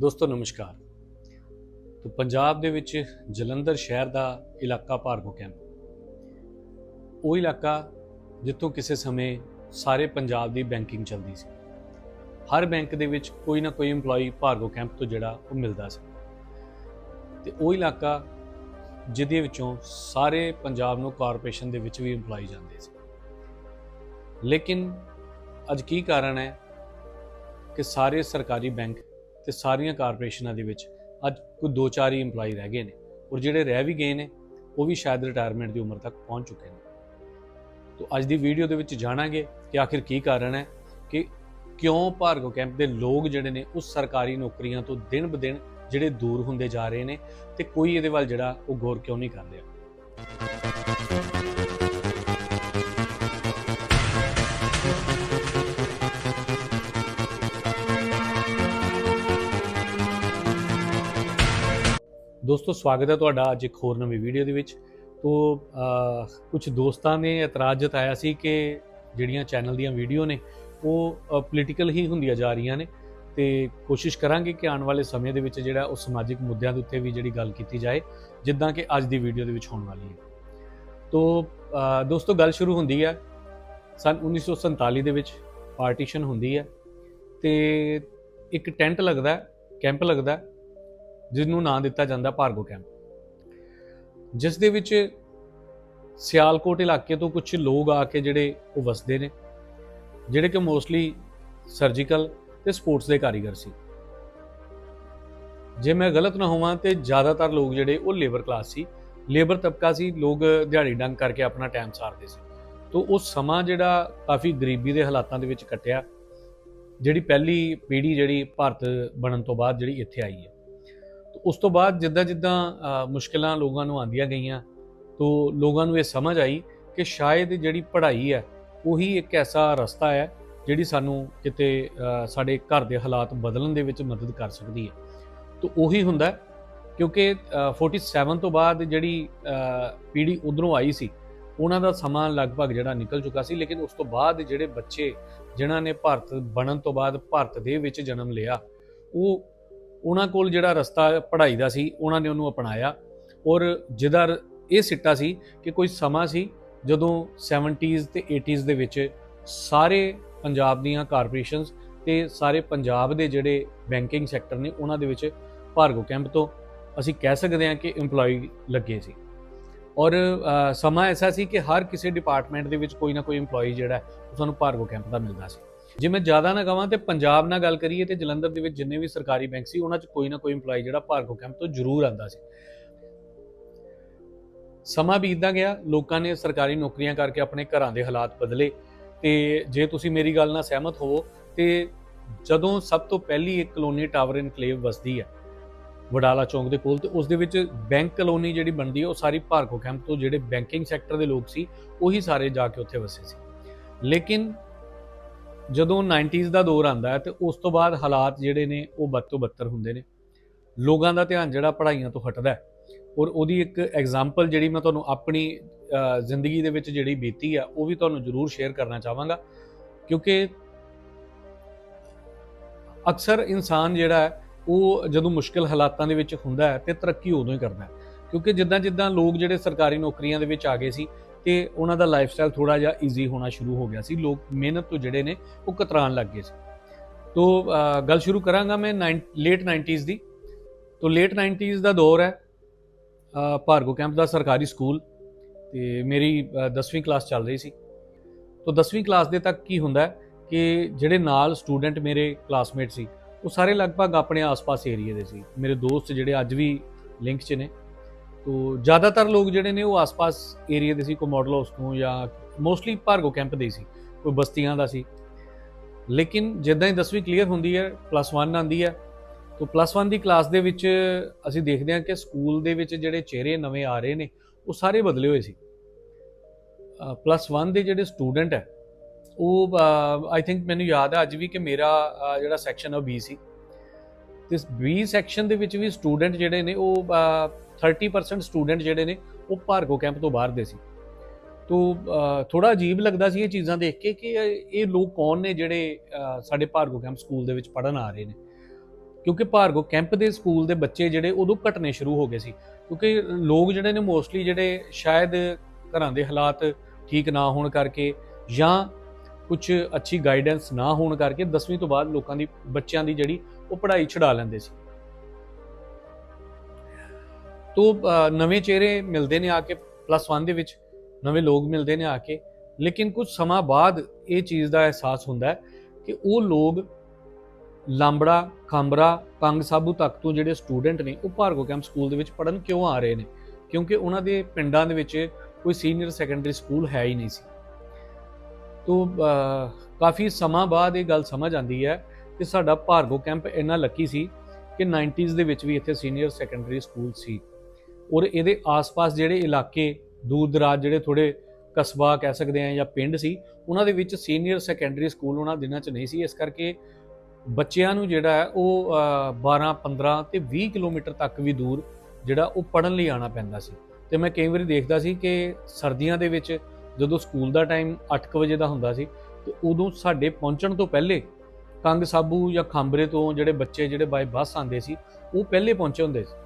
ਦੋਸਤੋ, ਨਮਸਕਾਰ। ਤੋਂ ਪੰਜਾਬ ਦੇ ਵਿੱਚ ਜਲੰਧਰ ਸ਼ਹਿਰ ਦਾ ਇਲਾਕਾ ਭਾਰਗੋ ਕੈਂਪ ਉਹ ਇਲਾਕਾ ਜਿੱਥੋਂ ਕਿਸੇ ਸਮੇਂ ਸਾਰੇ ਪੰਜਾਬ ਦੀ ਬੈਂਕਿੰਗ ਚੱਲਦੀ ਸੀ। ਹਰ ਬੈਂਕ ਦੇ ਵਿੱਚ ਕੋਈ ਨਾ ਕੋਈ EMPLOYE ਭਾਰਗੋ ਕੈਂਪ ਤੋਂ ਜਿਹੜਾ ਉਹ ਮਿਲਦਾ ਸੀ। ਤੇ ਉਹ ਇਲਾਕਾ ਜਿਹਦੇ ਵਿੱਚੋਂ ਸਾਰੇ ਪੰਜਾਬ ਨੂੰ ਕਾਰਪੋਰੇਸ਼ਨ ਦੇ ਵਿੱਚ ਵੀ EMPLOYE ਜਾਂਦੇ ਸੀ। ਲੇਕਿਨ ਅੱਜ ਕੀ ਕਾਰਨ ਹੈ ਕਿ ਸਾਰੇ ਸਰਕਾਰੀ ਬੈਂਕ ਤੇ ਸਾਰੀਆਂ ਕਾਰਪੋਰੇਸ਼ਨਾਂ ਦੇ ਵਿੱਚ ਅੱਜ ਕੋਈ ਦੋ ਚਾਰ ਹੀ EMPLOYE ਰਹਿ ਗਏ ਨੇ। ਔਰ ਜਿਹੜੇ ਰਹਿ ਵੀ ਗਏ ਨੇ, ਉਹ ਵੀ ਸ਼ਾਇਦ ਰਿਟਾਇਰਮੈਂਟ ਦੀ ਉਮਰ ਤੱਕ ਪਹੁੰਚ ਚੁੱਕੇ ਨੇ। ਤੋਂ ਅੱਜ ਦੀ ਵੀਡੀਓ ਦੇ ਵਿੱਚ ਜਾਣਾਂਗੇ ਕਿ ਆਖਿਰ ਕੀ ਕਾਰਨ ਹੈ ਕਿ ਕਿਉਂ ਭਾਰਗੋ ਕੈਂਪ ਦੇ ਲੋਕ ਜਿਹੜੇ ਨੇ, ਉਸ ਸਰਕਾਰੀ ਨੌਕਰੀਆਂ ਤੋਂ ਦਿਨ ਬ ਦਿਨ ਜਿਹੜੇ ਦੂਰ ਹੁੰਦੇ ਜਾ ਰਹੇ ਨੇ ਤੇ ਕੋਈ ਇਹਦੇ ਵੱਲ ਜਿਹੜਾ ਉਹ ਗੌਰ ਕਿਉਂ ਨਹੀਂ ਕਰ ਰਿਹਾ ਦੋਸਤੋ, ਸਵਾਗਤ ਹੈ ਤੁਹਾਡਾ ਅੱਜ ਇੱਕ ਹੋਰ ਨਵੀਂ ਵੀਡੀਓ ਦੇ ਵਿੱਚ। ਤੋਂ ਕੁਝ ਦੋਸਤਾਂ ਨੇ ਇਤਰਾਜ਼ ਜਤਾਇਆ ਸੀ ਕਿ ਜਿਹੜੀਆਂ ਚੈਨਲ ਦੀਆਂ ਵੀਡੀਓ ਨੇ, ਉਹ ਪੋਲੀਟੀਕਲ ਹੀ ਹੁੰਦੀਆਂ ਜਾ ਰਹੀਆਂ ਨੇ। ਤੇ ਕੋਸ਼ਿਸ਼ ਕਰਾਂਗੇ ਕਿ ਆਉਣ ਵਾਲੇ ਸਮੇਂ ਦੇ ਵਿੱਚ ਜਿਹੜਾ ਉਹ ਸਮਾਜਿਕ ਮੁੱਦਿਆਂ ਦੇ ਉੱਤੇ ਵੀ ਜਿਹੜੀ ਗੱਲ ਕੀਤੀ ਜਾਏ, ਜਿੱਦਾਂ ਕਿ ਅੱਜ ਦੀ ਵੀਡੀਓ ਦੇ ਵਿੱਚ ਹੋਣ ਵਾਲੀ ਹੈ। ਤੋਂ ਦੋਸਤੋ, ਗੱਲ ਸ਼ੁਰੂ ਹੁੰਦੀ ਹੈ। ਸਨ 1947 ਦੇ ਵਿੱਚ ਪਾਰਟੀਸ਼ਨ ਹੁੰਦੀ ਹੈ। ਤੇ ਇੱਕ ਟੈਂਟ ਲੱਗਦਾ ਕੈਂਪ ਲੱਗਦਾ ਜਿਸ ਨੂੰ ਨਾਂ ਦਿੱਤਾ ਜਾਂਦਾ ਭਾਰਗੋ ਕੈਂਪ। ਜਿਸ ਦੇ ਵਿੱਚ ਸਿਆਲਕੋਟ ਇਲਾਕੇ ਤੋਂ ਕੁਝ ਲੋਕ ਆ ਕੇ ਜਿਹੜੇ ਉਹ ਵਸਦੇ ਨੇ, ਜਿਹੜੇ ਕਿ ਮੋਸਟਲੀ ਸਰਜੀਕਲ ਤੇ ਸਪੋਰਟਸ ਦੇ ਕਾਰੀਗਰ ਸੀ। ਜੇ ਮੈਂ ਗਲਤ ਨਾ ਹੋਵਾਂ ਤੇ ਜ਼ਿਆਦਾਤਰ ਲੋਕ ਜਿਹੜੇ ਉਹ ਲੇਬਰ ਕਲਾਸ ਸੀ। ਲੇਬਰ ਤਬਕਾ ਸੀ, ਲੋਕ ਦਿਹਾੜੀ ਡੰਗ ਕਰਕੇ ਆਪਣਾ ਟਾਈਮ ਸਾਰਦੇ ਸੀ। ਤੋਂ ਉਹ ਸਮਾਂ ਜਿਹੜਾ ਕਾਫੀ ਗਰੀਬੀ ਦੇ ਹਾਲਾਤਾਂ ਦੇ ਵਿੱਚ ਕੱਟਿਆ, ਜਿਹੜੀ ਪਹਿਲੀ ਪੀੜ੍ਹੀ ਜਿਹੜੀ ਭਾਰਤ ਬਣਨ ਤੋਂ ਬਾਅਦ ਜਿਹੜੀ ਇੱਥੇ ਆਈ ਹੈ। ਉਸ ਤੋਂ ਬਾਅਦ ਜਿੱਦਾਂ ਜਿੱਦਾਂ ਅ, ਮੁਸ਼ਕਲਾਂ ਲੋਕਾਂ ਨੂੰ ਆਉਂਦੀਆਂ ਗਈਆਂ ਤੋਂ ਲੋਕਾਂ ਨੂੰ ਇਹ ਸਮਝ ਆਈ ਕਿ ਸ਼ਾਇਦ ਜਿਹੜੀ ਪੜ੍ਹਾਈ ਹੈ ਉਹੀ ਇੱਕ ਐਸਾ ਰਸਤਾ ਹੈ ਜਿਹੜੀ ਸਾਨੂੰ ਕਿਤੇ ਸਾਡੇ ਘਰ ਦੇ ਹਾਲਾਤ ਬਦਲਣ ਦੇ ਵਿੱਚ ਮਦਦ ਕਰ ਸਕਦੀ ਹੈ। ਤੋਂ ਉਹੀ ਹੁੰਦਾ ਕਿਉਂਕਿ ਅ, 47 ਤੋਂ ਬਾਅਦ ਜਿਹੜੀ ਅ, ਪੀੜ੍ਹੀ ਉਧਰੋਂ ਆਈ ਸੀ ਉਹਨਾਂ ਦਾ ਸਮਾਂ ਲਗਭਗ ਜਿਹੜਾ ਨਿਕਲ ਚੁੱਕਾ ਸੀ ਲੇਕਿਨ ਉਸ ਤੋਂ ਬਾਅਦ ਜਿਹੜੇ ਬੱਚੇ ਜਿਨ੍ਹਾਂ ਨੇ ਭਾਰਤ ਬਣਨ ਤੋਂ ਬਾਅਦ ਭਾਰਤ ਦੇ ਵਿੱਚ ਜਨਮ ਲਿਆ ਉਹ ਉਹਨਾਂ ਕੋਲ ਜਿਹੜਾ ਰਸਤਾ ਪੜ੍ਹਾਈ ਦਾ ਸੀ, ਉਹਨਾਂ ਨੇ ਉਹਨੂੰ ਅਪਣਾਇਆ ਔਰ ਜਿਹਦਾ ਇਹ ਸਿੱਟਾ ਸੀ ਕਿ ਕੋਈ ਸਮਾਂ ਸੀ ਜਦੋਂ 70s ਤੇ 80s ਦੇ ਵਿੱਚ ਸਾਰੇ ਪੰਜਾਬ ਦੀਆਂ ਕਾਰਪੋਰੇਸ਼ਨਸ ਤੇ ਸਾਰੇ ਪੰਜਾਬ ਦੇ ਜਿਹੜੇ ਬੈਂਕਿੰਗ ਸੈਕਟਰ ਨੇ, ਉਹਨਾਂ ਦੇ ਵਿੱਚ ਭਾਰਗੋ ਕੈਂਪ ਤੋਂ ਅਸੀਂ ਕਹਿ ਸਕਦੇ ਹਾਂ ਕਿ EMPLOYE ਲੱਗੇ ਸੀ। ਔਰ ਸਮਾਂ ਐਸਾ ਸੀ ਕਿ ਹਰ ਕਿਸੇ ਡਿਪਾਰਟਮੈਂਟ ਦੇ ਵਿੱਚ ਕੋਈ ਨਾ ਕੋਈ EMPLOYE ਜਿਹੜਾ ਉਹ ਸਾਨੂੰ ਭਾਰਗੋ ਕੈਂਪ ਦਾ ਮਿਲਦਾ ਸੀ। ਜੇ ਮੈਂ ਜ਼ਿਆਦਾ ਨਾ ਕਹਾਂ ਤੇ ਪੰਜਾਬ ਨਾਲ ਗੱਲ ਕਰੀਏ ਤੇ ਜਲੰਧਰ ਦੇ ਵਿੱਚ ਜਿੰਨੇ ਵੀ ਸਰਕਾਰੀ ਬੈਂਕ ਸੀ, ਉਹਨਾਂ 'ਚ ਕੋਈ ਨਾ ਕੋਈ EMPLOYE ਜਿਹੜਾ ਭਾਰਗੋ ਕੈਂਪ ਤੋਂ ਜ਼ਰੂਰ ਆਂਦਾ ਸੀ। ਸਮਾਂ ਬੀਤਦਾ ਗਿਆ, ਲੋਕਾਂ ਨੇ ਸਰਕਾਰੀ ਨੌਕਰੀਆਂ ਕਰਕੇ ਆਪਣੇ ਘਰਾਂ ਦੇ ਹਾਲਾਤ ਬਦਲੇ ਤੇ ਜੇ ਤੁਸੀਂ ਮੇਰੀ ਗੱਲ ਨਾਲ ਸਹਿਮਤ ਹੋਵੋ ਤੇ ਜਦੋਂ ਸਭ ਤੋਂ ਪਹਿਲੀ ਇੱਕ ਕਲੋਨੀ ਟਾਵਰ ਇਨਕਲੇਵ ਵਸਦੀ ਹੈ, ਵਡਾਲਾ ਚੌਂਕ ਦੇ ਕੋਲ, ਤੇ ਉਸ ਦੇ ਵਿੱਚ ਬੈਂਕ ਕਲੋਨੀ ਜਿਹੜੀ ਬਣਦੀ ਹੈ, ਉਹ ਸਾਰੀ ਭਾਰਗੋ ਕੈਂਪ ਤੋਂ ਜਿਹੜੇ ਬੈਂਕਿੰਗ ਸੈਕਟਰ ਦੇ ਲੋਕ ਸੀ, ਉਹੀ ਸਾਰੇ ਜਾ ਕੇ ਉੱਥੇ ਵਸੇ ਸੀ। ਲੇਕਿਨ ਜਦੋਂ 90s ਦਾ ਦੌਰ ਆਂਦਾ ਹੈ ਤੇ ਉਸ ਤੋਂ ਬਾਅਦ ਹਾਲਾਤ ਜਿਹੜੇ ਨੇ ਉਹ ਬਦ ਤੋਂ ਬੱਤਰ ਹੁੰਦੇ ਨੇ। ਲੋਕਾਂ ਦਾ ਧਿਆਨ ਜਿਹੜਾ ਪੜ੍ਹਾਈਆਂ ਤੋਂ ਹਟਦਾ ਹੈ। ਔਰ ਉਹਦੀ ਇੱਕ ਐਗਜ਼ਾਮਪਲ ਜਿਹੜੀ ਮੈਂ ਤੁਹਾਨੂੰ ਆਪਣੀ ਜ਼ਿੰਦਗੀ ਦੇ ਵਿੱਚ ਜਿਹੜੀ ਬੀਤੀ ਆ, ਉਹ ਵੀ ਤੁਹਾਨੂੰ ਜ਼ਰੂਰ ਸ਼ੇਅਰ ਕਰਨਾ ਚਾਹਾਂਗਾ। ਕਿਉਂਕਿ ਅਕਸਰ ਇਨਸਾਨ ਜਿਹੜਾ ਹੈ, ਉਹ ਜਦੋਂ ਮੁਸ਼ਕਲ ਹਾਲਾਤਾਂ ਦੇ ਵਿੱਚ ਹੁੰਦਾ ਹੈ ਤੇ ਤਰੱਕੀ ਉਦੋਂ ਹੀ ਕਰਦਾ ਹੈ। ਕਿਉਂਕਿ ਜਿੱਦਾਂ ਜਿੱਦਾਂ ਲੋਕ ਜਿਹੜੇ ਸਰਕਾਰੀ ਨੌਕਰੀਆਂ ਦੇ ਵਿੱਚ ਆ ਗਏ ਸੀ ਤੇ ਉਹਨਾਂ ਦਾ ਲਾਈਫਸਟਾਈਲ ਥੋੜਾ ਜਿਹਾ ਈਜ਼ੀ ਹੋਣਾ ਸ਼ੁਰੂ ਹੋ ਗਿਆ ਸੀ। ਲੋਕ ਮਿਹਨਤ ਤੋਂ ਜਿਹੜੇ ਨੇ ਉਹ ਕਤਰਾਣ ਲੱਗ ਗਏ ਸੀ। ਤੋਂ ਗੱਲ ਸ਼ੁਰੂ ਕਰਾਂਗਾ ਮੈਂ ਲੇਟ 90s ਦੀ। ਤੋਂ ਲੇਟ 90s ਦਾ ਦੌਰ ਹੈ ਭਾਰਗੋ ਕੈਂਪ ਦਾ ਸਰਕਾਰੀ ਸਕੂਲ ਤੇ ਮੇਰੀ 10ਵੀਂ ਕਲਾਸ ਚੱਲ ਰਹੀ ਸੀ। ਤੋਂ 10ਵੀਂ ਕਲਾਸ ਦੇ ਤੱਕ ਕੀ ਹੁੰਦਾ ਕਿ ਜਿਹੜੇ ਨਾਲ ਸਟੂਡੈਂਟ ਮੇਰੇ ਕਲਾਸਮੇਟ ਸੀ, ਉਹ ਸਾਰੇ ਲਗਭਗ ਆਪਣੇ ਆਸ-ਪਾਸ ਏਰੀਆ ਦੇ ਸੀ। ਮੇਰੇ ਦੋਸਤ ਜਿਹੜੇ ਅੱਜ ਵੀ ਲਿੰਕ 'ਚ ਨੇ ਤੋਂ ਜ਼ਿਆਦਾਤਰ ਲੋਕ ਜਿਹੜੇ ਨੇ ਉਹ ਆਸ-ਪਾਸ ਏਰੀਆ ਦੇ ਸੀ ਕੋ ਮਾਡਲ ਹਾਊਸ ਤੋਂ ਜਾਂ ਮੋਸਟਲੀ ਭਾਰਗੋ ਕੈਂਪ ਦੇ ਹੀ ਸੀ, ਕੋਈ ਬਸਤੀਆਂ ਦਾ ਸੀ। ਲੇਕਿਨ ਜਿੱਦਾਂ ਹੀ 10ਵੀਂ ਕਲੀਅਰ ਹੁੰਦੀ ਹੈ ਪਲੱਸ 1 ਆਂਦੀ ਹੈ, ਤੋਂ ਪਲੱਸ 1 ਦੀ ਕਲਾਸ ਦੇ ਵਿੱਚ ਅਸੀਂ ਦੇਖਦੇ ਹਾਂ ਕਿ ਸਕੂਲ ਦੇ ਵਿੱਚ ਜਿਹੜੇ ਚਿਹਰੇ ਨਵੇਂ ਆ ਰਹੇ ਨੇ, ਉਹ ਸਾਰੇ ਬਦਲੇ ਹੋਏ ਸੀ। ਪਲੱਸ 1 ਦੇ ਜਿਹੜੇ ਸਟੂਡੈਂਟ ਹੈ, ਉਹ ਆਈ ਥਿੰਕ ਮੈਨੂੰ ਯਾਦ ਹੈ ਅੱਜ ਵੀ ਕਿ ਮੇਰਾ ਜਿਹੜਾ ਸੈਕਸ਼ਨ ਆ ਉਹ ਬੀ ਸੀ। ਤੇ ਬੀ ਸੈਕਸ਼ਨ ਦੇ ਵਿੱਚ ਵੀ ਸਟੂਡੈਂਟ ਜਿਹੜੇ ਨੇ ਉਹ 30% ਸਟੂਡੈਂਟ ਜਿਹੜੇ ਨੇ, ਉਹ ਭਾਰਗੋ ਕੈਂਪ ਤੋਂ ਬਾਹਰ ਦੇ ਸੀ। ਤੋ ਥੋੜਾ ਅਜੀਬ ਲੱਗਦਾ ਸੀ ਇਹ ਚੀਜ਼ਾਂ ਦੇਖ ਕੇ ਕਿ ਇਹ ਲੋਕ ਕੌਣ ਨੇ ਜਿਹੜੇ ਸਾਡੇ ਭਾਰਗੋ ਕੈਂਪ ਸਕੂਲ ਦੇ ਵਿੱਚ ਪੜਨ ਆ ਰਹੇ ਨੇ। ਕਿਉਂਕਿ ਭਾਰਗੋ ਕੈਂਪ ਦੇ ਸਕੂਲ ਦੇ ਬੱਚੇ ਜਿਹੜੇ, ਉਦੋਂ ਘਟਨੇ ਸ਼ੁਰੂ ਹੋ ਗਏ ਸੀ। ਕਿਉਂਕਿ ਲੋਕ ਜਿਹੜੇ ਨੇ ਮੋਸਟਲੀ ਜਿਹੜੇ ਸ਼ਾਇਦ ਘਰਾਂ ਦੇ ਹਾਲਾਤ ਠੀਕ ਨਾ ਹੋਣ ਕਰਕੇ ਜਾਂ ਕੁਝ ਅੱਛੀ ਗਾਈਡੈਂਸ ਨਾ ਹੋਣ ਕਰਕੇ 10ਵੀਂ ਤੋਂ ਬਾਅਦ ਲੋਕਾਂ ਦੀ, ਬੱਚਿਆਂ ਦੀ ਜਿਹੜੀ, ਉਹ ਪੜ੍ਹਾਈ ਛਡਾ ਲੈਂਦੇ ਸੀ। ਤੋਂ ਨਵੇਂ ਚਿਹਰੇ ਮਿਲਦੇ ਨੇ ਆ ਕੇ ਪਲੱਸ 1 ਦੇ ਵਿੱਚ ਨਵੇਂ ਲੋਕ ਮਿਲਦੇ ਨੇ ਆ ਕੇ। ਲੇਕਿਨ ਕੁਝ ਸਮਾਂ ਬਾਅਦ ਇਹ ਚੀਜ਼ ਦਾ ਅਹਿਸਾਸ ਹੁੰਦਾ ਹੈ ਕਿ ਉਹ ਲੋਕ ਲਾਂਬੜਾ ਖਾਂਬਰਾ ਕੰਗ ਸਾਬੂ ਤੱਕ ਤੋਂ ਜਿਹੜੇ ਸਟੂਡੈਂਟ ਨੇ, ਉਹ ਭਾਰਗੋ ਕੈਂਪ ਸਕੂਲ ਦੇ ਵਿੱਚ ਪੜਨ ਕਿਉਂ ਆ ਰਹੇ ਨੇ? ਕਿਉਂਕਿ ਉਹਨਾਂ ਦੇ ਪਿੰਡਾਂ ਦੇ ਵਿੱਚ ਕੋਈ ਸੀਨੀਅਰ ਸੈਕੰਡਰੀ ਸਕੂਲ ਹੈ ਹੀ ਨਹੀਂ ਸੀ। ਤੋਂ ਕਾਫੀ ਸਮਾਂ ਬਾਅਦ ਇਹ ਗੱਲ ਸਮਝ ਆਂਦੀ ਹੈ ਕਿ ਸਾਡਾ ਭਾਰਗੋ ਕੈਂਪ ਇੰਨਾ ਲੱਕੀ ਸੀ ਕਿ 90s ਦੇ ਵਿੱਚ ਵੀ ਇੱਥੇ ਸੀਨੀਅਰ ਸੈਕੰਡਰੀ ਸਕੂਲ ਸੀ। ਔਰ ਇਹਦੇ ਆਸ-ਪਾਸ ਜਿਹੜੇ ਇਲਾਕੇ ਦੂਰ ਦਰਾਜ ਜਿਹੜੇ ਥੋੜੇ ਕਸਬਾ ਕਹਿ ਸਕਦੇ ਆ ਜਾਂ ਪਿੰਡ ਸੀ ਉਹਨਾਂ ਦੇ ਵਿੱਚ ਸੀਨੀਅਰ ਸੈਕੰਡਰੀ ਸਕੂਲ ਉਹਨਾਂ ਦਿਨਾਂ 'ਚ ਨਹੀਂ ਸੀ। ਇਸ ਕਰਕੇ ਬੱਚਿਆਂ ਨੂੰ ਜਿਹੜਾ ਹੈ ਉਹ ਅ, 12 15 ਤੇ 20 ਕਿਲੋਮੀਟਰ ਤੱਕ ਵੀ ਦੂਰ ਜਿਹੜਾ ਉਹ ਪੜਨ ਲਈ ਆਣਾ ਪੈਂਦਾ ਸੀ। ਤੇ ਮੈਂ ਕਈ ਵਾਰੀ ਦੇਖਦਾ ਸੀ ਕਿ ਸਰਦੀਆਂ ਦੇ ਵਿੱਚ ਜਦੋਂ ਸਕੂਲ ਦਾ ਟਾਈਮ 8:00 ਵਜੇ ਦਾ ਹੁੰਦਾ ਸੀ ਤੇ ਉਦੋਂ ਸਾਡੇ ਪਹੁੰਚਣ ਤੋਂ ਪਹਿਲੇ ਕੰਗ ਸਾਬੂ ਜਾਂ ਖਾਂਬਰੇ ਤੋਂ ਜਿਹੜੇ ਬੱਚੇ ਜਿਹੜੇ ਬਾਈ ਬੱਸ ਆਉਂਦੇ ਸੀ ਉਹ ਪਹਿਲੇ ਪਹੁੰਚੇ ਹੁੰਦੇ ਸੀ।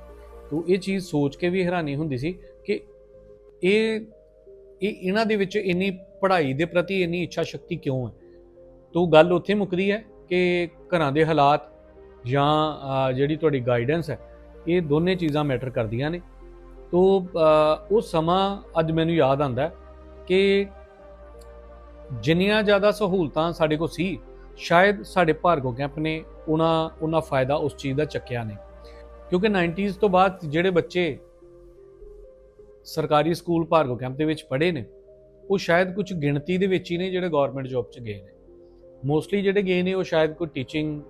ਤੋਂ ਇਹ ਚੀਜ਼ ਸੋਚ ਕੇ ਵੀ ਹੈਰਾਨੀ ਹੁੰਦੀ ਸੀ ਕਿ ਇਹ ਇਹ ਇਹਨਾਂ ਦੇ ਵਿੱਚ ਇੰਨੀ ਪੜ੍ਹਾਈ ਦੇ ਪ੍ਰਤੀ ਇੰਨੀ ਇੱਛਾ ਸ਼ਕਤੀ ਕਿਉਂ ਹੈ? ਤੋਂ ਗੱਲ ਉੱਥੇ ਮੁੱਕਦੀ ਹੈ ਕਿ ਘਰਾਂ ਦੇ ਹਾਲਾਤ ਜਾਂ ਜਿਹੜੀ ਤੁਹਾਡੀ ਗਾਈਡੈਂਸ ਹੈ, ਇਹ ਦੋਨੇ ਚੀਜ਼ਾਂ ਮੈਟਰ ਕਰਦੀਆਂ ਨੇ। ਤੋ ਉਹ ਸਮਾਂ ਅੱਜ ਮੈਨੂੰ ਯਾਦ ਆਉਂਦਾ ਕਿ ਜਿੰਨੀਆਂ ਜ਼ਿਆਦਾ ਸਹੂਲਤਾਂ ਸਾਡੇ ਕੋਲ ਸੀ, ਸ਼ਾਇਦ ਸਾਡੇ ਭਾਰਗੋ ਕੈਂਪ ਨੇ ਉਹਨਾਂ ਉਹਨਾਂ ਫਾਇਦਾ ਉਸ ਚੀਜ਼ ਦਾ ਚੱਕਿਆ ਨਹੀਂ। ਕਿਉਂਕਿ 90s ਤੋਂ ਬਾਅਦ ਜਿਹੜੇ ਬੱਚੇ ਸਰਕਾਰੀ ਸਕੂਲ ਭਾਰਗੋ ਕੈਂਪ ਦੇ ਵਿੱਚ ਪੜ੍ਹੇ ਨੇ, ਉਹ ਸ਼ਾਇਦ ਕੁਝ ਗਿਣਤੀ ਦੇ ਵਿੱਚ ਹੀ ਨੇ ਜਿਹੜੇ ਗਵਰਨਮੈਂਟ ਜੌਬ 'ਚ ਗਏ ਨੇ। ਮੋਸਟਲੀ ਜਿਹੜੇ ਗਏ ਨੇ ਉਹ ਸ਼ਾਇਦ ਕੋਈ ਟੀਚਿੰਗ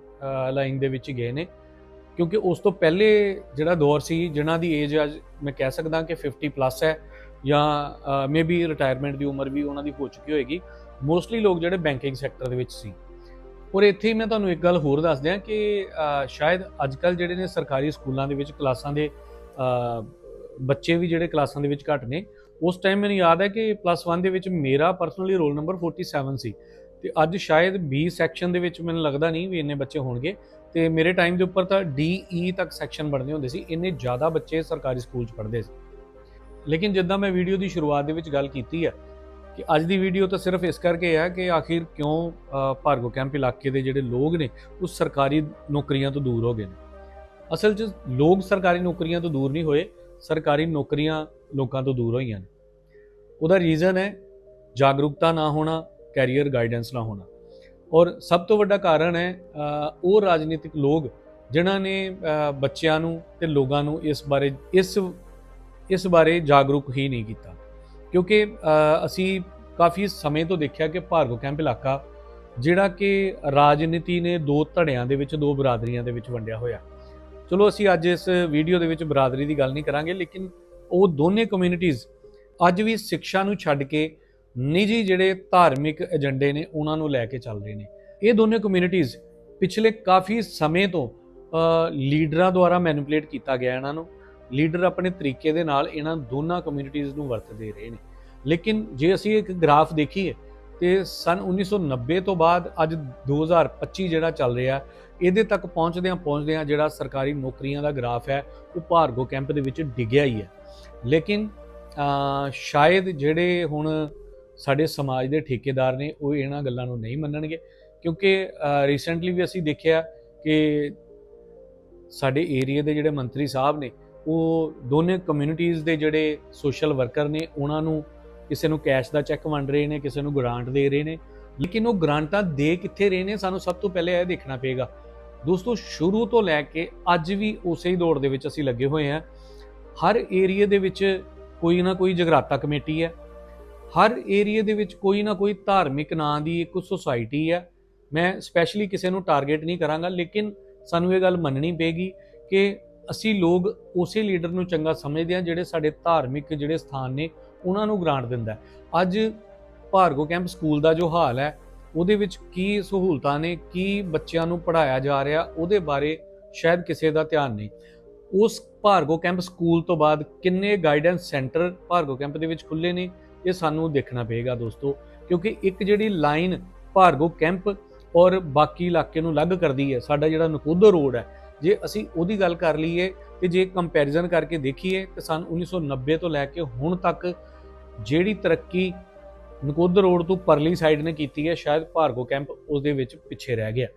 ਲਾਈਨ ਦੇ ਵਿੱਚ ਗਏ ਨੇ। ਕਿਉਂਕਿ ਉਸ ਤੋਂ ਪਹਿਲੇ ਜਿਹੜਾ ਦੌਰ ਸੀ, ਜਿਨ੍ਹਾਂ ਦੀ ਏਜ ਅੱਜ ਮੈਂ ਕਹਿ ਸਕਦਾ ਕਿ 50 ਪਲੱਸ ਹੈ ਜਾਂ ਮੇਬੀ ਰਿਟਾਇਰਮੈਂਟ ਦੀ ਉਮਰ ਵੀ ਉਹਨਾਂ ਦੀ ਹੋ ਚੁੱਕੀ ਹੋਏਗੀ ਮੋਸਟਲੀ ਲੋਕ ਜਿਹੜੇ ਬੈਂਕਿੰਗ ਸੈਕਟਰ ਦੇ ਵਿੱਚ ਸੀ। ਔਰ ਇੱਥੇ ਹੀ ਮੈਂ ਤੁਹਾਨੂੰ ਇੱਕ ਗੱਲ ਹੋਰ ਦੱਸ ਦਿਆਂ ਕਿ ਸ਼ਾਇਦ ਅੱਜ ਕੱਲ ਜਿਹੜੇ ਨੇ ਸਰਕਾਰੀ ਸਕੂਲਾਂ ਦੇ ਵਿੱਚ ਕਲਾਸਾਂ ਦੇ ਬੱਚੇ ਵੀ ਜਿਹੜੇ ਕਲਾਸਾਂ ਦੇ ਵਿੱਚ ਘੱਟ ਨੇ, ਉਸ ਟਾਈਮ ਮੈਨੂੰ ਯਾਦ ਹੈ ਕਿ ਪਲੱਸ 1 ਦੇ ਵਿੱਚ ਮੇਰਾ ਪਰਸਨਲੀ ਰੋਲ ਨੰਬਰ 47 ਸੀ। ਤੇ ਅੱਜ ਸ਼ਾਇਦ ਬੀ ਸੈਕਸ਼ਨ ਦੇ ਵਿੱਚ ਮੈਨੂੰ ਲੱਗਦਾ ਨਹੀਂ ਵੀ ਇੰਨੇ ਬੱਚੇ ਹੋਣਗੇ। ਤੇ ਮੇਰੇ ਟਾਈਮ ਦੇ ਉੱਪਰ ਤਾਂ ਡੀ ਈ e ਤੱਕ ਸੈਕਸ਼ਨ ਬਣਦੇ ਹੁੰਦੇ ਸੀ, ਇੰਨੇ ਜ਼ਿਆਦਾ ਬੱਚੇ ਸਰਕਾਰੀ ਸਕੂਲ 'ਚ ਪੜ੍ਹਦੇ ਸੀ। ਲੇਕਿਨ ਜਿੱਦਾਂ ਮੈਂ ਵੀਡੀਓ ਦੀ ਸ਼ੁਰੂਆਤ ਦੇ ਵਿੱਚ ਗੱਲ ਕੀਤੀ ਹੈ ਕਿ ਅੱਜ ਦੀ ਵੀਡੀਓ ਤਾਂ ਸਿਰਫ ਇਸ ਕਰਕੇ ਹੈ ਕਿ ਆਖਿਰ ਕਿਉਂ ਭਾਰਗੋ ਕੈਂਪ ਇਲਾਕੇ ਦੇ ਜਿਹੜੇ ਲੋਕ ਨੇ ਉਹ ਸਰਕਾਰੀ ਨੌਕਰੀਆਂ ਤੋਂ ਦੂਰ ਹੋ ਗਏ ਨੇ। ਅਸਲ 'ਚ ਲੋਕ ਸਰਕਾਰੀ ਨੌਕਰੀਆਂ ਤੋਂ ਦੂਰ ਨਹੀਂ ਹੋਏ, ਸਰਕਾਰੀ ਨੌਕਰੀਆਂ ਲੋਕਾਂ ਤੋਂ ਦੂਰ ਹੋਈਆਂ ਨੇ। ਉਹਦਾ ਰੀਜ਼ਨ ਹੈ ਜਾਗਰੂਕਤਾ ਨਾ ਹੋਣਾ ਕੈਰੀਅਰ ਗਾਈਡੈਂਸ ਨਾ ਹੋਣਾ। ਔਰ ਸਭ ਤੋਂ ਵੱਡਾ ਕਾਰਨ ਹੈ ਉਹ ਰਾਜਨੀਤਿਕ ਲੋਕ ਜਿਨ੍ਹਾਂ ਨੇ ਬੱਚਿਆਂ ਨੂੰ ਤੇ ਲੋਕਾਂ ਨੂੰ ਇਸ ਬਾਰੇ, ਇਸ ਇਸ ਬਾਰੇ ਜਾਗਰੂਕ ਹੀ ਨਹੀਂ ਕੀਤਾ। ਕਿਉਂਕਿ ਅਸੀਂ ਕਾਫੀ ਸਮੇਂ ਤੋਂ ਦੇਖਿਆ ਕਿ ਭਾਰਗੋ ਕੈਂਪ ਇਲਾਕਾ, ਜਿਹੜਾ ਕਿ ਰਾਜਨੀਤੀ ਨੇ ਦੋ ਧੜਿਆਂ ਦੇ ਵਿੱਚ, ਦੋ ਬਰਾਦਰੀਆਂ ਦੇ ਵਿੱਚ ਵੰਡਿਆ ਹੋਇਆ। ਚਲੋ, ਅਸੀਂ ਅੱਜ ਇਸ ਵੀਡੀਓ ਦੇ ਵਿੱਚ ਬਰਾਦਰੀ ਦੀ ਗੱਲ ਨਹੀਂ ਕਰਾਂਗੇ, ਲੇਕਿਨ ਉਹ ਦੋਨੇ ਕਮਿਊਨਿਟੀਜ਼ ਅੱਜ ਵੀ ਸਿੱਖਿਆ ਨੂੰ ਛੱਡ ਕੇ ਨਿੱਜੀ ਜਿਹੜੇ ਧਾਰਮਿਕ ਏਜੰਡੇ ਨੇ, ਉਹਨਾਂ ਨੂੰ ਲੈ ਕੇ ਚੱਲ ਰਹੇ ਨੇ। ਇਹ ਦੋਨੇ ਕਮਿਊਨਿਟੀਜ਼ ਪਿਛਲੇ ਕਾਫੀ ਸਮੇਂ ਤੋਂ ਲੀਡਰਾਂ ਦੁਆਰਾ ਮੈਨੀਪੂਲੇਟ ਕੀਤਾ ਗਿਆ ਇਹਨਾਂ ਨੂੰ। ਲੀਡਰ ਆਪਣੇ ਤਰੀਕੇ ਦੇ ਨਾਲ ਇਹਨਾਂ ਦੋਨਾਂ ਕਮਿਊਨਿਟੀਜ਼ ਨੂੰ ਵਰਤਦੇ ਰਹੇ ਨੇ। ਲੇਕਿਨ ਜੇ ਅਸੀਂ ਇੱਕ ਗ੍ਰਾਫ ਦੇਖੀਏ, ਤੇ ਸਨ 1990 ਤੋਂ ਬਾਅਦ ਅੱਜ 2025 ਜਿਹੜਾ ਚੱਲ ਰਿਹਾ, ਇਹਦੇ ਤੱਕ ਪਹੁੰਚਦਿਆਂ ਪਹੁੰਚਦਿਆਂ ਜਿਹੜਾ ਸਰਕਾਰੀ ਨੌਕਰੀਆਂ ਦਾ ਗ੍ਰਾਫ ਹੈ, ਉਹ ਭਾਰਗੋ ਕੈਂਪ ਦੇ ਵਿੱਚ ਡਿੱਗਿਆ ਹੀ ਹੈ। ਲੇਕਿਨ ਸ਼ਾਇਦ ਜਿਹੜੇ ਹੁਣ ਸਾਡੇ ਸਮਾਜ ਦੇ ਠੇਕੇਦਾਰ ਨੇ, ਉਹ ਇਹਨਾਂ ਗੱਲਾਂ ਨੂੰ ਨਹੀਂ ਮੰਨਣਗੇ, ਕਿਉਂਕਿ ਰੀਸੈਂਟਲੀ ਵੀ ਅਸੀਂ ਦੇਖਿਆ ਕਿ ਸਾਡੇ ਏਰੀਆ ਦੇ ਜਿਹੜੇ ਮੰਤਰੀ ਸਾਹਿਬ ਨੇ ਉਹ ਦੋਨੇ ਕਮਿਊਨਿਟੀਆਂ ਦੇ ਜਿਹੜੇ ਸੋਸ਼ਲ ਵਰਕਰ ਨੇ, ਉਹਨਾਂ ਨੂੰ ਕਿਸੇ ਨੂੰ ਕੈਸ਼ ਦਾ ਚੈੱਕ ਵੰਡ ਰਹੇ ਨੇ, ਕਿਸੇ ਨੂੰ ਗ੍ਰਾਂਟ ਦੇ ਰਹੇ ਨੇ। ਲੇਕਿਨ ਉਹ ਗ੍ਰਾਂਟਾਂ ਦੇ ਕਿੱਥੇ ਰਹੇ ਨੇ, ਸਾਨੂੰ ਸਭ ਤੋਂ ਪਹਿਲੇ ਇਹ ਦੇਖਣਾ ਪਏਗਾ। ਦੋਸਤੋ, ਸ਼ੁਰੂ ਤੋਂ ਲੈ ਕੇ ਅੱਜ ਵੀ ਉਸੇ ਹੀ ਦੌੜ ਦੇ ਵਿੱਚ ਅਸੀਂ ਲੱਗੇ ਹੋਏ ਹਾਂ। ਹਰ ਏਰੀਆ ਦੇ ਵਿੱਚ ਕੋਈ ਨਾ ਕੋਈ ਜਗਰਾਤਾ ਕਮੇਟੀ ਹੈ। ਹਰ ਏਰੀਆ ਦੇ ਵਿੱਚ ਕੋਈ ਨਾ ਕੋਈ ਧਾਰਮਿਕ ਨਾਂ ਦੀ ਇੱਕ ਸੁਸਾਇਟੀ ਹੈ। ਮੈਂ ਸਪੈਸ਼ਲੀ ਕਿਸੇ ਨੂੰ ਟਾਰਗੇਟ ਨਹੀਂ ਕਰਾਂਗਾ, ਲੇਕਿਨ ਸਾਨੂੰ ਇਹ ਗੱਲ ਮੰਨਣੀ ਪਏਗੀ ਕਿ ਅਸੀਂ ਲੋਕ ਉਸੇ ਲੀਡਰ ਨੂੰ ਚੰਗਾ ਸਮਝਦੇ ਹਾਂ ਜਿਹੜੇ ਸਾਡੇ ਧਾਰਮਿਕ ਜਿਹੜੇ ਸਥਾਨ ਨੇ ਉਹਨਾਂ ਨੂੰ ਗ੍ਰਾਂਟ ਦਿੰਦਾ ਅੱਜ ਭਾਰਗੋ ਕੈਂਪ ਸਕੂਲ ਦਾ ਜੋ ਹਾਲ ਹੈ, ਉਹਦੇ ਵਿੱਚ ਕੀ ਸਹੂਲਤਾਂ ਨੇ, ਕੀ ਬੱਚਿਆਂ ਨੂੰ ਪੜਾਇਆ ਜਾ ਰਿਹਾ, ਉਹਦੇ ਬਾਰੇ ਸ਼ਾਇਦ ਕਿਸੇ ਦਾ ਧਿਆਨ ਨਹੀਂ। ਉਸ ਭਾਰਗੋ ਕੈਂਪ ਸਕੂਲ ਤੋਂ ਬਾਅਦ ਕਿੰਨੇ ਗਾਈਡੈਂਸ ਸੈਂਟਰ ਭਾਰਗੋ ਕੈਂਪ ਦੇ ਵਿੱਚ ਖੁੱਲੇ ਨੇ, ਇਹ ਸਾਨੂੰ ਦੇਖਣਾ ਪਏਗਾ ਦੋਸਤੋ, ਕਿਉਂਕਿ ਇੱਕ ਜਿਹੜੀ ਲਾਈਨ ਭਾਰਗੋ ਕੈਂਪ ਔਰ ਬਾਕੀ ਇਲਾਕੇ ਨੂੰ ਅਲੱਗ ਕਰਦੀ ਹੈ, ਸਾਡਾ ਜਿਹੜਾ ਨਕੋਦਰ ਰੋਡ ਹੈ ਜੇ ਅਸੀਂ ਉਹਦੀ ਗੱਲ ਕਰ ਲਈਏ ਤੇ ਜੇ ਕੰਪੈਰੀਜ਼ਨ ਕਰਕੇ ਦੇਖੀਏ ਤੇ ਸਨ 1990 ਤੋਂ ਲੈ ਕੇ ਹੁਣ ਤੱਕ ਜਿਹੜੀ ਤਰੱਕੀ ਨਕੋਦ ਰੋਡ ਤੋਂ ਪਰਲੀ ਸਾਈਡ ਨੇ ਕੀਤੀ ਹੈ, ਸ਼ਾਇਦ ਭਾਰਗੋ ਕੈਂਪ ਉਸ ਦੇ ਵਿੱਚ ਪਿੱਛੇ ਰਹਿ ਗਿਆ।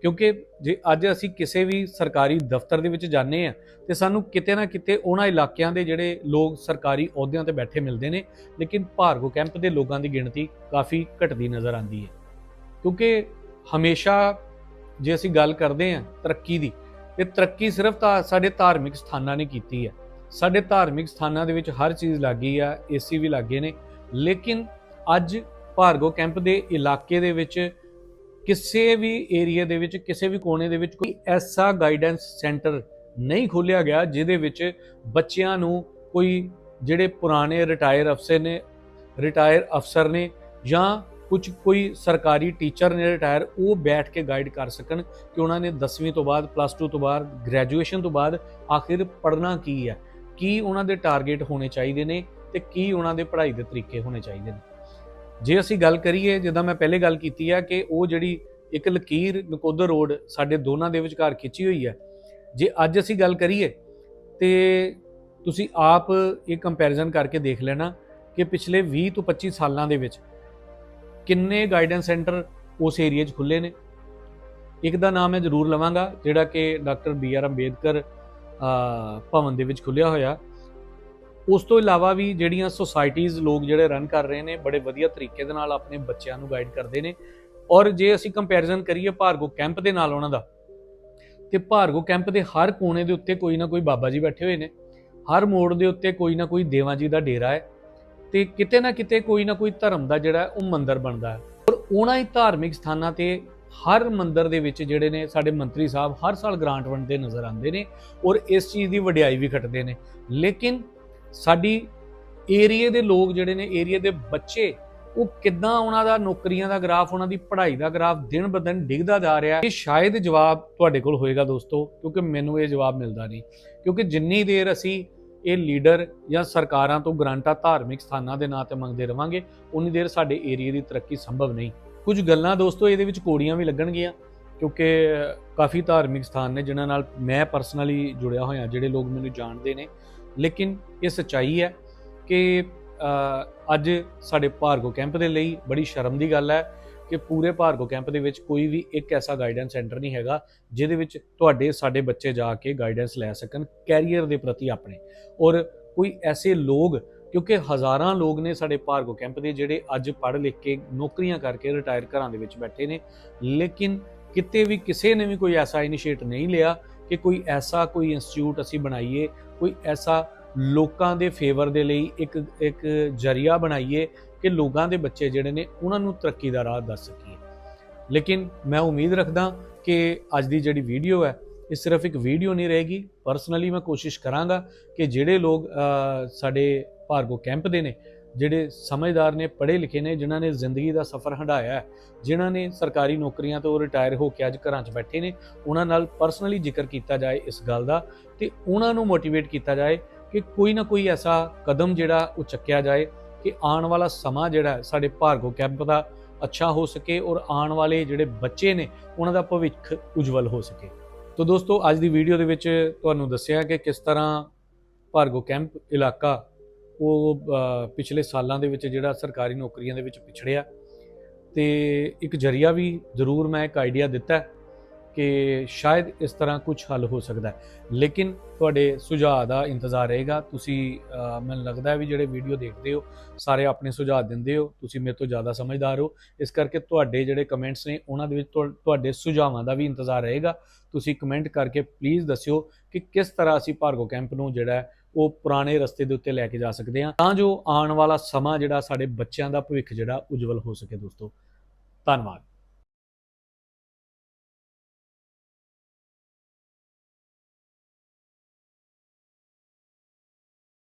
ਕਿਉਂਕਿ ਜੇ ਅੱਜ ਅਸੀਂ ਕਿਸੇ ਵੀ ਸਰਕਾਰੀ ਦਫ਼ਤਰ ਦੇ ਵਿੱਚ ਜਾਂਦੇ ਆ ਤੇ ਸਾਨੂੰ ਕਿਤੇ ਨਾ ਕਿਤੇ ਉਹਨਾਂ ਇਲਾਕਿਆਂ ਦੇ ਜਿਹੜੇ ਲੋਕ ਸਰਕਾਰੀ ਅਹੁਦਿਆਂ ਤੇ ਬੈਠੇ ਮਿਲਦੇ ਨੇ, ਲੇਕਿਨ ਭਾਰਗੋ ਕੈਂਪ ਦੇ ਲੋਕਾਂ ਦੀ ਗਿਣਤੀ ਕਾਫੀ ਘਟਦੀ ਨਜ਼ਰ ਆਉਂਦੀ ਹੈ। ਕਿਉਂਕਿ ਹਮੇਸ਼ਾ ਜੇ ਅਸੀਂ ਗੱਲ ਕਰਦੇ ਹਾਂ ਤਰੱਕੀ ਦੀ ਇਹ ਤਰੱਕੀ ਸਿਰਫ ਤਾਂ ਸਾਡੇ ਧਾਰਮਿਕ ਸਥਾਨਾਂ ਨੇ ਕੀਤੀ ਹੈ। ਸਾਡੇ ਧਾਰਮਿਕ ਸਥਾਨਾਂ ਦੇ ਵਿੱਚ ਹਰ ਚੀਜ਼ ਲੱਗੀ ਆ ਏਸੀ ਵੀ ਲੱਗੇ ਨੇ। ਲੇਕਿਨ ਅੱਜ ਭਾਰਗੋ ਕੈਂਪ ਦੇ ਇਲਾਕੇ ਦੇ ਵਿੱਚ ਕਿਸੇ ਵੀ ਏਰੀਆ ਦੇ ਵਿੱਚ, ਕਿਸੇ ਵੀ ਕੋਨੇ ਦੇ ਵਿੱਚ ਕੋਈ ਐਸਾ ਗਾਈਡੈਂਸ ਸੈਂਟਰ ਨਹੀਂ ਖੋਲਿਆ ਗਿਆ ਜਿਹਦੇ ਵਿੱਚ ਬੱਚਿਆਂ ਨੂੰ ਕੋਈ ਜਿਹੜੇ ਪੁਰਾਣੇ ਰਿਟਾਇਰ ਅਫਸਰ ਨੇ ਰਿਟਾਇਰ ਅਫਸਰ ਨੇ ਜਾਂ ਕੁਝ ਕੋਈ ਸਰਕਾਰੀ ਟੀਚਰ ਨੇ ਰਿਟਾਇਰ, ਉਹ ਬੈਠ ਕੇ ਗਾਈਡ ਕਰ ਸਕਣ ਕਿ ਉਹਨਾਂ ਨੇ 10ਵੀਂ ਤੋਂ ਬਾਅਦ ਪਲੱਸ 2 ਤੋਂ ਬਾਅਦ ਗ੍ਰੈਜੂਏਸ਼ਨ ਤੋਂ ਬਾਅਦ ਆਖਿਰ ਪੜ੍ਹਨਾ ਕੀ ਹੈ? ਕੀ ਉਹਨਾਂ ਦੇ ਟਾਰਗੇਟ ਹੋਣੇ ਚਾਹੀਦੇ ਨੇ ਤੇ ਕੀ ਉਹਨਾਂ ਦੇ ਪੜ੍ਹਾਈ ਦੇ ਤਰੀਕੇ ਹੋਣੇ ਚਾਹੀਦੇ ਨੇ? ਜੇ ਅਸੀਂ ਗੱਲ ਕਰੀਏ, ਜਿੱਦਾਂ ਮੈਂ ਪਹਿਲੇ ਗੱਲ ਕੀਤੀ ਆ ਕਿ ਉਹ ਜਿਹੜੀ ਇੱਕ ਲਕੀਰ ਨਕੋਦਰ ਰੋਡ ਸਾਡੇ ਦੋਨਾਂ ਦੇ ਵਿਚਕਾਰ ਖਿੱਚੀ ਹੋਈ ਹੈ। ਜੇ ਅੱਜ ਅਸੀਂ ਗੱਲ ਕਰੀਏ ਤੇ ਤੁਸੀਂ ਆਪ ਇਹ ਕੰਪੈਰੀਜ਼ਨ ਕਰਕੇ ਦੇਖ ਲੈਣਾ ਕਿ ਪਿਛਲੇ 20 ਤੋਂ 25 ਸਾਲਾਂ ਦੇ ਵਿੱਚ ਕਿੰਨੇ ਗਾਈਡੈਂਸ ਸੈਂਟਰ ਉਸ ਏਰੀਆ 'ਚ ਖੁੱਲੇ ਨੇ? ਇੱਕ ਦਾ ਨਾਮ ਮੈਂ ਜ਼ਰੂਰ ਲਵਾਂਗਾ, ਜਿਹੜਾ ਕਿ doctor B R Ambedkar Bhawan ਦੇ ਵਿੱਚ ਖੁੱਲਿਆ ਹੋਇਆ। ਉਸ ਤੋਂ ਇਲਾਵਾ ਵੀ ਜਿਹੜੀਆਂ ਸੁਸਾਇਟੀਆਂ ਲੋਕ ਜਿਹੜੇ ਰਨ ਕਰ ਰਹੇ ਨੇ, ਬੜੇ ਵਧੀਆ ਤਰੀਕੇ ਦੇ ਨਾਲ ਆਪਣੇ ਬੱਚਿਆਂ ਨੂੰ ਗਾਈਡ ਕਰਦੇ ਨੇ। ਔਰ ਜੇ ਅਸੀਂ ਕੰਪੈਰੀਜ਼ਨ ਕਰੀਏ ਭਾਰਗੋ ਕੈਂਪ ਦੇ ਨਾਲ ਉਹਨਾਂ ਦਾ, ਤੇ ਭਾਰਗੋ ਕੈਂਪ ਦੇ ਹਰ ਕੋਨੇ ਦੇ ਉੱਤੇ ਕੋਈ ਨਾ ਕੋਈ ਬਾਬਾ ਜੀ ਬੈਠੇ ਹੋਏ ਨੇ। ਹਰ ਮੋੜ ਦੇ ਉੱਤੇ ਕੋਈ ਨਾ ਕੋਈ ਦੇਵਾਂ ਜੀ ਦਾ ਡੇਰਾ ਹੈ। ਤੇ ਕਿਤੇ ਨਾ ਕਿਤੇ ਕੋਈ ਨਾ ਕੋਈ ਧਰਮ ਦਾ ਜਿਹੜਾ ਉਹ ਮੰਦਰ ਬਣਦਾ ਹੈ। ਔਰ ਉਹਨਾਂ ਹੀ ਧਾਰਮਿਕ ਸਥਾਨਾਂ ਤੇ ਹਰ ਮੰਦਰ ਦੇ ਵਿੱਚ ਜਿਹੜੇ ਨੇ ਸਾਡੇ ਮੰਤਰੀ ਸਾਹਿਬ ਹਰ ਸਾਲ ਗ੍ਰਾਂਟ ਵੰਡਦੇ ਨਜ਼ਰ ਆਉਂਦੇ ਨੇ ਔਰ ਇਸ ਚੀਜ਼ ਦੀ ਵਡਿਆਈ ਵੀ ਖੱਟਦੇ ਨੇ। ਲੇਕਿਨ ਸਾਡੀ ਏਰੀਏ ਦੇ ਲੋਕ ਜਿਹੜੇ ਨੇ ਏਰੀਏ ਦੇ ਬੱਚੇ, ਉਹ ਕਿੱਦਾਂ ਉਹਨਾਂ ਦਾ ਨੌਕਰੀਆਂ ਦਾ ਗ੍ਰਾਫ, ਉਹਨਾਂ ਦੀ ਪੜ੍ਹਾਈ ਦਾ ਗ੍ਰਾਫ ਦਿਨ ਬ ਦਿਨ ਡਿੱਗਦਾ ਜਾ ਰਿਹਾ ਇਹ ਸ਼ਾਇਦ ਜਵਾਬ ਤੁਹਾਡੇ ਕੋਲ ਹੋਏਗਾ ਦੋਸਤੋ, ਕਿਉਂਕਿ ਮੈਨੂੰ ਇਹ ਜਵਾਬ ਮਿਲਦਾ ਨਹੀਂ। ਕਿਉਂਕਿ ਜਿੰਨੀ ਦੇਰ ਅਸੀਂ ਇਹ ਲੀਡਰ ਜਾਂ ਸਰਕਾਰਾਂ ਤੋਂ ਗ੍ਰਾਂਟਾਂ ਧਾਰਮਿਕ ਸਥਾਨਾਂ ਦੇ ਨਾਂ ਤੇ ਮੰਗਦੇ ਰਵਾਂਗੇ, ਉਨੀ ਦੇਰ ਸਾਡੇ ਏਰੀਏ ਦੀ ਤਰੱਕੀ ਸੰਭਵ ਨਹੀਂ। ਕੁਝ ਗੱਲਾਂ ਦੋਸਤੋ ਇਹਦੇ ਵਿੱਚ ਕੋੜੀਆਂ ਵੀ ਲੱਗਣਗੀਆਂ, ਕਿਉਂਕਿ ਕਾਫੀ ਧਾਰਮਿਕ ਸਥਾਨ ਨੇ ਜਿਨ੍ਹਾਂ ਨਾਲ ਮੈਂ ਪਰਸਨਲੀ ਜੁੜਿਆ ਹੋਇਆ, ਜਿਹੜੇ ਲੋਕ ਮੈਨੂੰ ਜਾਣਦੇ ਨੇ। ਲੇਕਿਨ ਇਹ ਸੱਚਾਈ ਹੈ ਕਿ ਅੱਜ ਸਾਡੇ ਭਾਰਗੋ ਕੈਂਪ ਦੇ ਲਈ ਬੜੀ ਸ਼ਰਮ ਦੀ ਗੱਲ ਹੈ। ਕਿ ਪੂਰੇ ਭਾਰਗੋ ਕੈਂਪ ਦੇ ਵਿੱਚ ਕੋਈ ਵੀ ਇੱਕ ਐਸਾ ਗਾਈਡੈਂਸ ਸੈਂਟਰ ਨਹੀਂ ਹੈਗਾ, ਜਿਹਦੇ ਵਿੱਚ ਤੁਹਾਡੇ, ਸਾਡੇ ਬੱਚੇ ਜਾ ਕੇ ਗਾਈਡੈਂਸ ਲੈ ਸਕਣ ਕੈਰੀਅਰ ਦੇ ਪ੍ਰਤੀ ਆਪਣੇ। ਔਰ ਕੋਈ ਐਸੇ ਲੋਕ, ਕਿਉਂਕਿ ਹਜ਼ਾਰਾਂ ਲੋਕ ਨੇ ਸਾਡੇ ਭਾਰਗੋ ਕੈਂਪ ਦੇ ਜਿਹੜੇ ਅੱਜ ਪੜ੍ਹ ਲਿਖ ਕੇ ਨੌਕਰੀਆਂ ਕਰਕੇ ਰਿਟਾਇਰ ਘਰਾਂ ਦੇ ਵਿੱਚ ਬੈਠੇ ਨੇ, ਲੇਕਿਨ ਕਿਤੇ ਵੀ ਕਿਸੇ ਨੇ ਵੀ ਕੋਈ ਐਸਾ ਇਨੀਸ਼ੀਏਟ ਨਹੀਂ ਲਿਆ ਕਿ ਕੋਈ ਐਸਾ ਕੋਈ ਇੰਸਟੀਚਿਊਟ ਅਸੀਂ ਬਣਾਈਏ, ਕੋਈ ਐਸਾ ਲੋਕਾਂ ਦੇ ਫੇਵਰ ਦੇ ਲਈ ਇੱਕ ਇੱਕ ਜਰੀਆ ਬਣਾਈਏ ਕਿ ਲੋਕਾਂ ਦੇ ਬੱਚੇ ਜਿਹੜੇ ਨੇ ਉਹਨਾਂ ਨੂੰ ਤਰੱਕੀ ਦਾ ਰਾਹ ਦੱਸ ਸਕੀਏ। ਲੇਕਿਨ ਮੈਂ ਉਮੀਦ ਰੱਖਦਾ ਕਿ ਅੱਜ ਦੀ ਜਿਹੜੀ ਵੀਡੀਓ ਹੈ, ਇਹ ਸਿਰਫ ਇੱਕ ਵੀਡੀਓ ਨਹੀਂ ਰਹੇਗੀ। ਪਰਸਨਲੀ ਮੈਂ ਕੋਸ਼ਿਸ਼ ਕਰਾਂਗਾ ਕਿ ਜਿਹੜੇ ਲੋਕ ਸਾਡੇ ਭਾਰਗੋ ਕੈਂਪ ਦੇ ਨੇ, ਜਿਹੜੇ ਸਮਝਦਾਰ ਨੇ, ਪੜ੍ਹੇ ਲਿਖੇ ਨੇ, ਜਿਨ੍ਹਾਂ ਨੇ ਜ਼ਿੰਦਗੀ ਦਾ ਸਫ਼ਰ ਹੰਢਾਇਆ ਹੈ, ਜਿਨ੍ਹਾਂ ਨੇ ਸਰਕਾਰੀ ਨੌਕਰੀਆਂ ਤੋਂ ਰਿਟਾਇਰ ਹੋ ਕੇ ਅੱਜ ਘਰਾਂ 'ਚ ਬੈਠੇ ਨੇ, ਉਹਨਾਂ ਨਾਲ ਪਰਸਨਲੀ ਜ਼ਿਕਰ ਕੀਤਾ ਜਾਏ ਇਸ ਗੱਲ ਦਾ ਤੇ ਉਹਨਾਂ ਨੂੰ ਮੋਟੀਵੇਟ ਕੀਤਾ ਜਾਏ ਕਿ ਕੋਈ ਨਾ ਕੋਈ ਐਸਾ ਕਦਮ ਜਿਹੜਾ ਉਹ ਚੱਕਿਆ ਜਾਏ ਕਿ ਆਉਣ ਵਾਲਾ ਸਮਾਂ ਜਿਹੜਾ ਸਾਡੇ ਭਾਰਗੋ ਕੈਂਪ ਦਾ ਅੱਛਾ ਹੋ ਸਕੇ ਔਰ ਆਉਣ ਵਾਲੇ ਜਿਹੜੇ ਬੱਚੇ ਨੇ, ਉਹਨਾਂ ਦਾ ਭਵਿੱਖ ਉਜਵਲ ਹੋ ਸਕੇ। ਤੋ ਦੋਸਤੋ, ਅੱਜ ਦੀ ਵੀਡੀਓ ਦੇ ਵਿੱਚ ਤੁਹਾਨੂੰ ਦੱਸਿਆ ਕਿ ਕਿਸ ਤਰ੍ਹਾਂ ਭਾਰਗੋ ਕੈਂਪ ਇਲਾਕਾ ਉਹ ਪਿਛਲੇ ਸਾਲਾਂ ਦੇ ਵਿੱਚ ਜਿਹੜਾ ਸਰਕਾਰੀ ਨੌਕਰੀਆਂ ਦੇ ਵਿੱਚ ਪਿਛੜਿਆ ਤੇ ਇੱਕ ਜਰੀਆ ਵੀ ਜ਼ਰੂਰ ਮੈਂ ਇੱਕ ਆਈਡੀਆ ਦਿੱਤਾ ਕਿ ਸ਼ਾਇਦ ਇਸ ਤਰ੍ਹਾਂ ਕੁਝ ਹੱਲ ਹੋ ਸਕਦਾ ਹੈ। ਲੇਕਿਨ ਤੁਹਾਡੇ ਸੁਝਾਅ ਦਾ ਇੰਤਜ਼ਾਰ ਰਹੇਗਾ। ਤੁਸੀਂ ਮੈਨੂੰ ਲੱਗਦਾ ਹੈ ਵੀ ਜਿਹੜੇ ਵੀਡੀਓ ਦੇਖਦੇ ਹੋ, ਸਾਰੇ ਆਪਣੇ ਸੁਝਾਅ ਦਿੰਦੇ ਹੋ। ਤੁਸੀਂ ਮੇਰੇ ਤੋਂ ਜ਼ਿਆਦਾ ਸਮਝਦਾਰ ਹੋ। ਇਸ ਕਰਕੇ ਤੁਹਾਡੇ ਜਿਹੜੇ ਕਮੈਂਟਸ ਨੇ, ਉਹਨਾਂ ਦੇ ਵਿੱਚ ਤੁਹਾਡੇ ਸੁਝਾਵਾਂ ਦਾ ਵੀ ਇੰਤਜ਼ਾਰ ਰਹੇਗਾ। ਤੁਸੀਂ ਕਮੈਂਟ ਕਰਕੇ ਪਲੀਜ਼ ਦੱਸਿਓ ਕਿ ਕਿਸ ਤਰ੍ਹਾਂ ਅਸੀਂ ਭਾਰਗੋ ਕੈਂਪ ਨੂੰ ਜਿਹੜਾ ਉਹ ਪੁਰਾਣੇ ਰਸਤੇ ਦੇ ਉੱਤੇ ਲੈ ਕੇ ਜਾ ਸਕਦੇ ਹਾਂ। ਤਾਂ ਜੋ ਆਉਣ ਵਾਲਾ ਸਮਾਂ ਜਿਹੜਾ ਸਾਡੇ ਬੱਚਿਆਂ ਦਾ ਭਵਿੱਖ ਜਿਹੜਾ, ਉਜਵਲ ਹੋ ਸਕੇ ਦੋਸਤੋ। ਧੰਨਵਾਦ।